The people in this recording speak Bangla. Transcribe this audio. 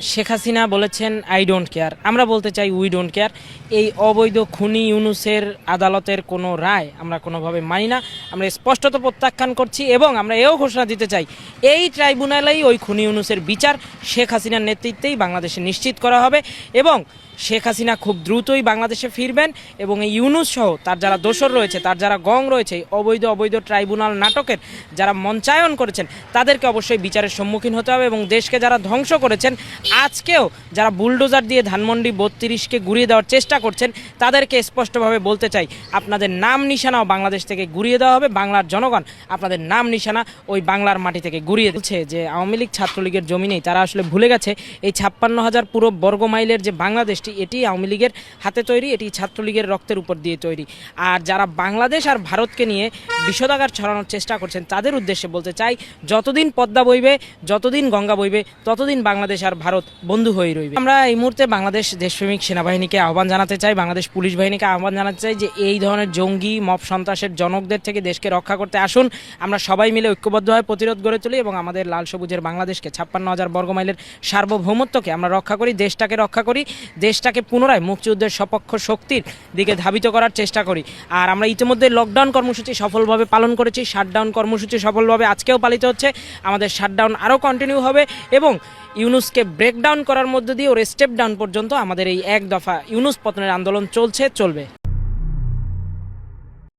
শেখ হাসিনা বলেছেন আই ডোন্ট কেয়ার আমরা বলতে চাই উই ডোন্ট কেয়ার এই অবৈধ খুনি ইউনুসের আদালতের কোনো রায় আমরা কোনোভাবে মানি না। আমরা স্পষ্টত প্রত্যাখ্যান করছি এবং আমরা এও ঘোষণা দিতে চাই, এই ট্রাইব্যুনালেই ওই খুনি ইউনুসের বিচার শেখ হাসিনার নেতৃত্বেই বাংলাদেশে নিশ্চিত করা হবে এবং শেখ হাসিনা খুব দ্রুতই বাংলাদেশে ফিরবেন এবং এই ইউনুস সহ তার যারা দোসর রয়েছে, তার যারা গং রয়েছে অবৈধ অবৈধ ট্রাইব্যুনাল নাটকের যারা মঞ্চায়ন করেছেন, তাদেরকে অবশ্যই বিচারের সম্মুখীন হতে হবে এবং দেশকে যারা ধ্বংস করেছেন, আজকেও যারা বুলডোজার দিয়ে ধানমন্ডি বত্রিশকে ঘুরিয়ে দেওয়ার চেষ্টা করছেন, তাদেরকে স্পষ্টভাবে বলতে চাই, আপনাদের নাম নিশানাও বাংলাদেশ থেকে ঘুরিয়ে দেওয়া হবে, বাংলার জনগণ আপনাদের নাম নিশানা ওই বাংলার মাটি থেকে ঘুরিয়ে দিচ্ছে যে আওয়ামী লীগ ছাত্রলীগের জমি নেই, তারা আসলে ভুলে গেছে, এই ছাপ্পান্ন হাজার পুরো বর্গ মাইলের যে বাংলাদেশটি এটি আওয়ামী লীগের হাতে তৈরি, এটি ছাত্রলীগের রক্তের উপর দিয়ে তৈরি। আর যারা বাংলাদেশ আর ভারতকে নিয়ে বিষদাগার ছড়ানোর চেষ্টা করছেন, তাদের উদ্দেশ্যে বলতে চাই, যতদিন পদ্মা বইবে, যতদিন গঙ্গা বইবে, ততদিন বাংলাদেশ আর ভারত বন্ধু হয়ে রইবে। আমরা এই মুহূর্তে বাংলাদেশ দেশপ্রেমিক সেনাবাহিনীকে আহ্বান জানাতে চাই, বাংলাদেশ পুলিশ বাহিনীকে আহ্বান জানাতে চাই যে এই ধরনের জঙ্গি, মব সন্ত্রাসের জনকদের থেকে দেশকে রক্ষা করতে আসুন। আমরা সবাই মিলে ঐক্যবদ্ধ ঐক্যবদ্ধভাবে প্রতিরোধ গড়ে তুলি এবং আমাদের লাল সবুজের বাংলাদেশকে ছাপ্পান্ন হাজার বর্গমাইলের সার্বভৌমত্বকে আমরা রক্ষা করি, দেশটাকে রক্ষা করি দেশটাকে পুনরায় মুক্তিযুদ্ধের সপক্ষ শক্তির দিকে ধাবিত করার চেষ্টা করি। আর আমরা ইতিমধ্যে লকডাউন কর্মসূচি সফলভাবে পালন করেছি শাটডাউন কর্মসূচি সফলভাবে আজকেও পালিত হচ্ছে। আমাদের শাটডাউন আরও কন্টিনিউ হবে এবং ইউনুসকে ব্রেকডাউন করার মধ্য দিয়ে ওর স্টেপ ডাউন পর্যন্ত আমাদের এই এক দফা ইউনুস পতনের আন্দোলন চলছে, চলবে।